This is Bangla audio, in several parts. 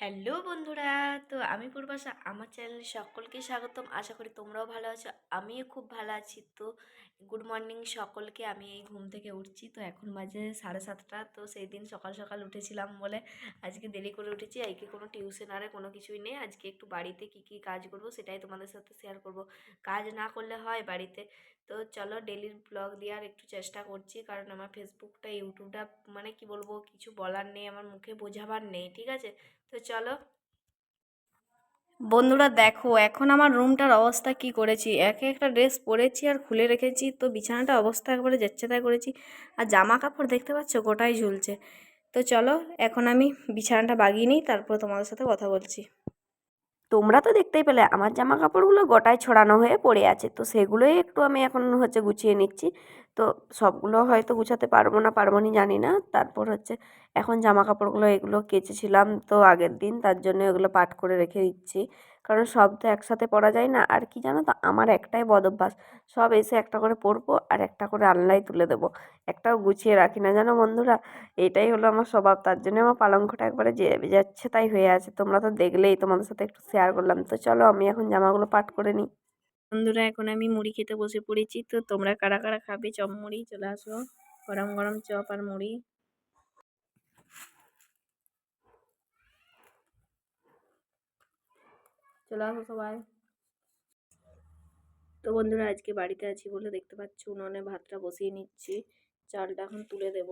হ্যালো বন্ধুরা তো আমি পূর্বাশা আমার চ্যানেলে সকলকে স্বাগতম। আশা করি তোমরাও ভালো আছো। আমিও খুব ভালো আছি। তো গুড মর্নিং সকলকে, আমি এই ঘুম থেকে উঠছি। তো এখন বাজে সাড়ে সাতটা। তো সেই দিন সকাল সকাল উঠেছিলাম বলে আজকে দেরি করে উঠেছি। আজকে কোনো টিউশন আরে কোনো কিছুই নেই। আজকে একটু বাড়িতে কি কি কাজ করব সেটাই তোমাদের সাথে শেয়ার করব। কাজ না করলে হয় বাড়িতে। তো চলো ডেলির ব্লগ দেওয়ার একটু চেষ্টা করছি। কারণ আমার ফেসবুকটা, ইউটিউবটা মানে কি বলব, কিছু বলার নেই, আমার মুখে বোঝাবার নেই, ঠিক আছে? তো চলো বন্ধুরা দেখো, এখন আমার রুমটার অবস্থা কি করেছি? একে একটা ড্রেস পরেছি আর খুলে রেখেছি, তো বিছানাটা অবস্থা একবারে যাচ্ছে তাই করেছি আর জামা কাপড় দেখতে পাচ্ছ গোটাই ঝুলছে। তো চলো, এখন আমি বিছানাটা বাগিয়ে নিই, তারপর তোমাদের সাথে কথা বলছি। তোমরা তো দেখতেই পেলে, আমার জামা কাপড়গুলো গোটায় ছড়ানো হয়ে পড়ে আছে। তো সেগুলোই একটু আমি এখন হচ্ছে গুছিয়ে নিচ্ছি। তো সবগুলো হয়তো গুছাতে পারব না পারব না জানি না। তারপর হচ্ছে এখন জামা কাপড়গুলো এগুলো কেচেছিলাম তো আগের দিন, তার জন্য এগুলো পাট করে রেখে দিচ্ছি। কারণ সব তো একসাথে পরা যায় না। আর কি জানো তো? আমার একটাই বদ অভ্যাস। সব এসে একটা করে পরবো আর একটা করে আলনায় তুলে দেবো। একটাও গুছিয়ে রাখি না। জানো বন্ধুরা? এটাই হলো আমার স্বভাব। তার জন্য আমার পালঙ্কটা একবারে যে যাচ্ছে তাই হয়ে আছে। তোমরা তো দেখলেই তোমাদের সাথে একটু শেয়ার করলাম। তো চলো আমি এখন জামাগুলো পাট করে নিই। বন্ধুরা, এখন আমি মুড়ি খেতে বসে পড়েছি। তো তোমরা কারা কারা খাবে? চপ মুড়ি, চলে আসো। গরম গরম চপ আর মুড়ি। চলে আসো সবাই। তো বন্ধুরা, আজকে বাড়িতে আছি বলে দেখতে পাচ্ছি, উনুনে ভাতটা বসিয়ে নিচ্ছি। চালটা এখন তুলে দেব।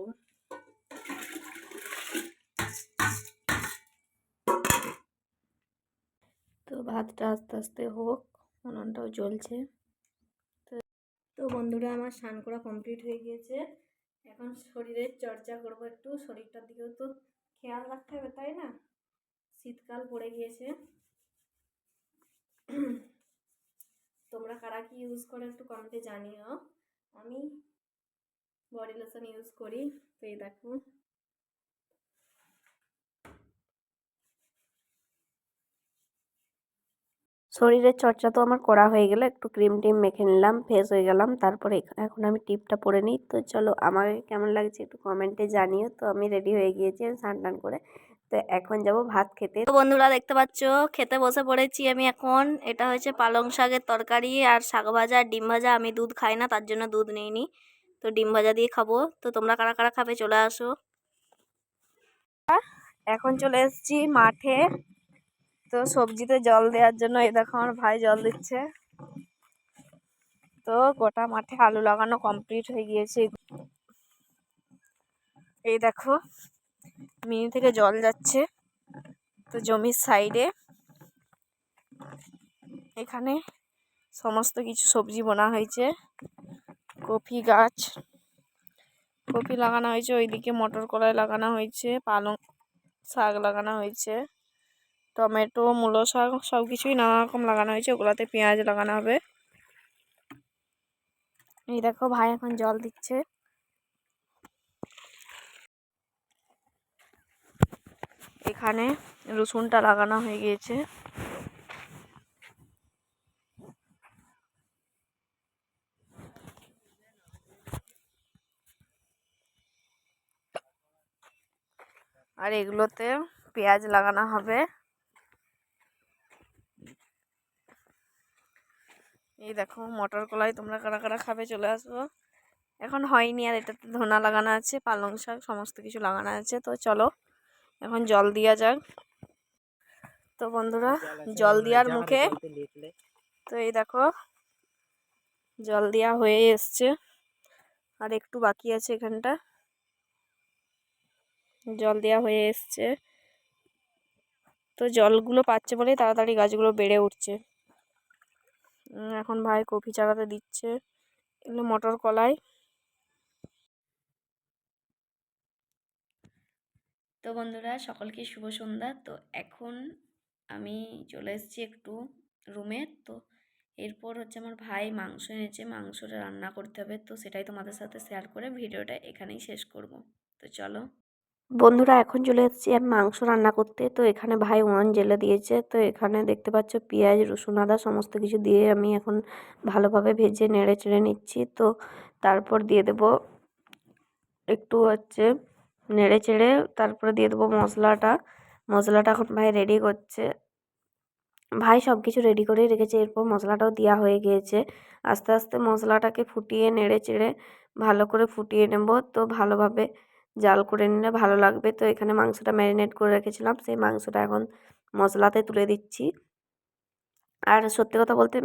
তো ভাতটা আস্তে আস্তে হোক, উনুনটাও জ্বলছে। তো বন্ধুরা, আমার স্নান করা কমপ্লিট হয়ে গিয়েছে। এখন শরীরের চর্চা করব একটু। শরীরটার দিকেও তো খেয়াল রাখতে হবে, তাই না? শীতকাল পড়ে গিয়েছে। তোমরা কারা কি ইউজ করো একটু কমেন্টে জানিও। আমি বডি লোশন ইউজ করি, তো এই দেখো। শরীরের চর্চা তো আমার করা হয়ে গেলে, একটু ক্রিম টিম মেখে নিলাম ফ্রেশ হয়ে গেলাম, তারপরে এখন আমি টিপটা পরে নিই। তো চলো, আমাকে কেমন লাগছে একটু কমেন্টে জানিও। তো আমি রেডি হয়ে গিয়েছি স্নান টান করে তো এখন যাব ভাত খেতে। তো বন্ধুরা দেখতে পাচ্ছ খেতে বসে পড়েছি আমি এখন। এটা হয়েছে পালং শাকের তরকারি আর শাক ভাজা ডিম ভাজা। আমি দুধ খাই না তার জন্য দুধ নিইনি। তো ডিম ভাজা দিয়ে খাব। তো তোমরা কারা কারা খাবে চলে আসো। এখন চলে এসেছি মাঠে। তো সবজিতে জল দেওয়ার জন্য এই দেখো আমার ভাই জল দিচ্ছে। তো গোটা মাঠে আলু লাগানো কমপ্লিট হয়ে গিয়েছে। এই দেখো মিনি থেকে জল যাচ্ছে। তো জমির সাইডে এখানে সমস্ত কিছু সবজি বোনা হয়েছে। কপি গাছ, কপি লাগানো হয়েছে, ওইদিকে মটর কলাই লাগানো হয়েছে, পালং শাক লাগানো হয়েছে, টমেটো, মূলো শাক সব কিছুই নানা রকম লাগানো হয়েছে, ওগুলাতে পেঁয়াজ লাগানো হবে। এই দেখো ভাই এখন জল দিচ্ছে। এখানে রসুনটা লাগানো হয়ে গিয়েছে। আর এগুলোতে পেঁয়াজ লাগানো হবে। এই দেখো, মটর কলাই তোমরা কারা কারা খাবে চলে আসব এখন হয়নি আর এটাতে ধনা লাগানো আছে, পালং শাক, সমস্ত কিছু লাগানো আছে। তো চলো এখন জল দেওয়া যাক। তো বন্ধুরা, জল দেওয়ার মুখে তো এই দেখো, জল দেওয়া হয়ে এসছে। আর একটু বাকি আছে এখানটা। জল দেওয়া হয়ে এসছে। তো জলগুলো পাচ্ছে বলেই তাড়াতাড়ি গাছগুলো বেড়ে উঠছে। এখন ভাই কফি চালাতে দিচ্ছে। এগুলো মটর কলাই। তো বন্ধুরা, সকলকে শুভ সন্ধ্যা। তো এখন আমি চলে এসেছি একটু রুমে তো এরপর হচ্ছে আমার ভাই মাংস এনেছে, মাংসটা রান্না করতে হবে। তো সেটাই তোমাদের সাথে শেয়ার করে ভিডিওটা এখানেই শেষ করব। তো চলো। বন্ধুরা, এখন চলে এসেছি আমি মাংস রান্না করতে। তো এখানে ভাই উনুন জেলে দিয়েছে। তো এখানে দেখতে পাচ্ছ পেঁয়াজ, রসুন, আদা সমস্ত কিছু দিয়ে আমি এখন ভালোভাবে ভেজে নেড়ে চেড়ে নিচ্ছি। তো তারপর দিয়ে দেব একটু হচ্ছে নেড়ে চেড়ে তারপরে দিয়ে দেবো মশলাটা। মশলাটা এখন ভাই রেডি করছে। ভাই সব কিছু রেডি করেই রেখেছে, এরপর মশলাটাও দেওয়া হয়ে গিয়েছে। আস্তে আস্তে মশলাটাকে ফুটিয়ে নেড়ে চেড়ে ভালো করে ফুটিয়ে নেব। তো ভালোভাবে জাল করে নিলে ভালো লাগবে। তো এখানে মাংসটা ম্যারিনেট করে রেখেছিলাম, সেই মাংসটা এখন মশলাতে তুলে দিচ্ছি। আর সত্যি কথা বলতে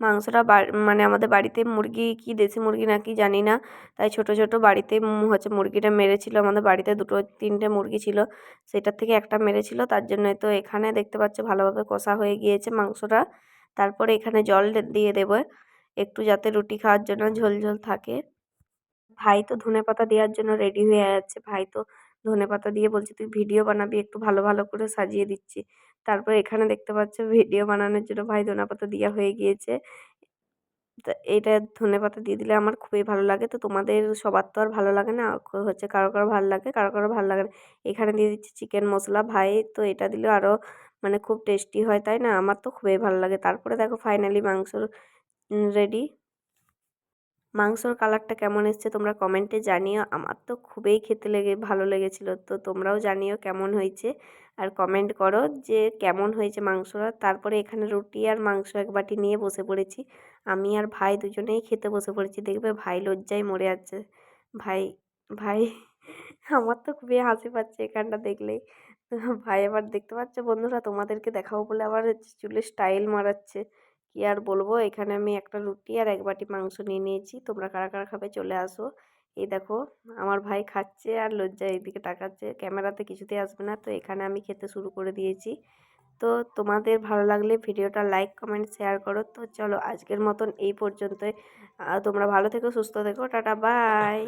মাংসটা মানে আমাদের বাড়িতে মুরগি কি দেশি মুরগি না কি জানি না। তাই ছোটো ছোটো বাড়িতে হচ্ছে মুরগিটা মেরেছিল। আমাদের বাড়িতে দুটো, তিনটে মুরগি ছিল। সেটার থেকে একটা মেরেছিল। তার জন্যই তো এখানে দেখতে পাচ্ছ ভালোভাবে কষা হয়ে গিয়েছে মাংসটা। তারপরে এখানে জল দিয়ে দেবো। একটু যাতে রুটি খাওয়ার জন্য ঝোল ঝোল থাকে। ভাই তো ধনে পাতা দেওয়ার জন্য রেডি হয়ে যাচ্ছে ভাই তো ধনে পাতা দিয়ে বলছে, তুই ভিডিও বানাবি, একটু ভালো ভালো করে সাজিয়ে দিচ্ছি। তারপর এখানে দেখতে পাচ্ছ ভিডিও বানানোর জন্য ভাই ধনে পাতা দেওয়া হয়ে গিয়েছে। তো এইটা ধনে পাতা দিয়ে দিলে আমার খুবই ভালো লাগে। তো তোমাদের সবার তো আর ভালো লাগে না? হচ্ছে কারও কারও ভালো লাগে, কারও কারও ভালো লাগে না। এখানে দিয়ে দিচ্ছি চিকেন মশলা ভাই। তো এটা দিলে আরও মানে খুব টেস্টি হয়, তাই না? আমার তো খুবই ভালো লাগে। তারপরে দেখো ফাইনালি মাংসর রেডি মাংসর কালারটা কেমন এসছে তোমরা কমেন্টে জানিও। আমার তো খুবই খেতে লেগে, ভালো লেগেছিলো। তো তোমরাও জানিও কেমন হয়েছে। আর কমেন্ট করো যে কেমন হয়েছে মাংসটা। তারপরে এখানে রুটি আর মাংস এক বাটি নিয়ে বসে পড়েছি। আমি আর ভাই দুজনেই খেতে বসে পড়েছি। দেখবে ভাই লজ্জায় মরে যাচ্ছে। ভাই ভাই, আমার তো খুবই হাসি পাচ্ছে এখানটা দেখলেই ভাই আবার দেখতে পাচ্ছ বন্ধুরা, তোমাদেরকে দেখাবো বলে আবার চুলে স্টাইল মারাচ্ছে। কী আর বলব? এখানে আমি একটা রুটি আর এক বাটি মাংস নিয়ে নিয়েছি। তোমরা কারা কারা খাবে চলে আসো। এই দেখো, আমার ভাই খাচ্ছে আর লজ্জায় এইদিকে তাকাচ্ছে। ক্যামেরাতে কিছুতেই আসবে না, তো এখানে আমি খেতে শুরু করে দিয়েছি। তো তোমাদের ভালো লাগলে ভিডিওটা লাইক কমেন্ট শেয়ার করো। তো চলো আজকের মতন এই পর্যন্তই। তোমরা ভালো থেকো, সুস্থ থেকো, টাটা বাই